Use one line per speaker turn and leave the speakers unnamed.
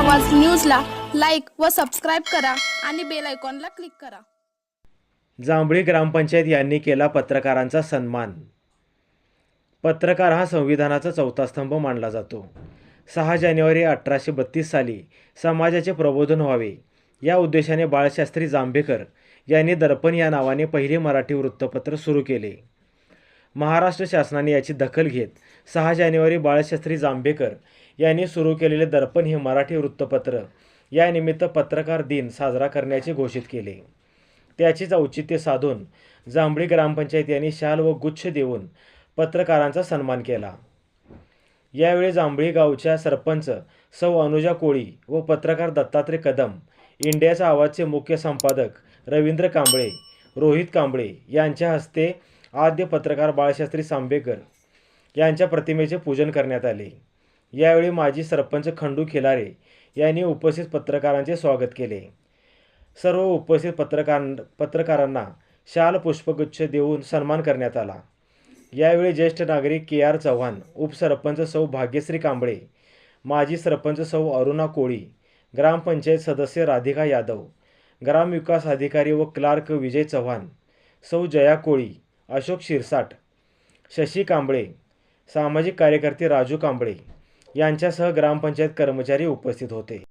न्यूजला लाईक व सबस्क्राईब करा आणि बेल आयकॉनला क्लिक करा.
जांभळी ग्रामपंचायत यांनी केला पत्रकारांचा सन्मान. पत्रकार हा संविधानाचा चौथा स्तंभ मानला जातो. सहा जानेवारी अठराशे बत्तीस साली समाजाचे प्रबोधन व्हावे या उद्देशाने बाळशास्त्री जांभेकर यांनी दर्पण या नावाने पहिले मराठी वृत्तपत्र सुरू केले. महाराष्ट्र शासनाने याची दखल घेत सहा जानेवारी बाळशास्त्री जांभेकर यांनी सुरू केलेले दर्पण हे मराठी वृत्तपत्र. यानिमित्त पत्रकार दिन साजरा करण्याचे घोषित केले. त्याचीच औचित्य साधून जांभळी ग्रामपंचायत यांनी शाल व गुच्छ देऊन पत्रकारांचा सन्मान केला. यावेळी जांभळी गावच्या सरपंच सौ अनुजा कोळी व पत्रकार दत्तात्रय कदम इंडियाचा आवाजचे मुख्य संपादक रवींद्र कांबळे रोहित कांबळे यांच्या हस्ते आद्य पत्रकार बाळशास्त्री सांबेकर यांच्या प्रतिमेचे पूजन करण्यात आले. यावेळी माजी सरपंच खंडू खिलारे यांनी उपस्थित पत्रकारांचे स्वागत केले. सर्व उपस्थित पत्रकार पत्रकारांना शाल पुष्पगुच्छ देऊन सन्मान करण्यात आला. यावेळी ज्येष्ठ नागरिक के आर चव्हाण उपसरपंच सौ भाग्यश्री कांबळे माजी सरपंच सौ अरुणा कोळी ग्रामपंचायत सदस्य राधिका यादव ग्रामविकास अधिकारी व क्लार्क विजय चव्हाण सौ जया कोळी अशोक शिरसाट शशी कांबळे सामाजिक कार्यकर्ते राजू कांबळे यांच्यासह ग्रामपंचायत कर्मचारी उपस्थित होते.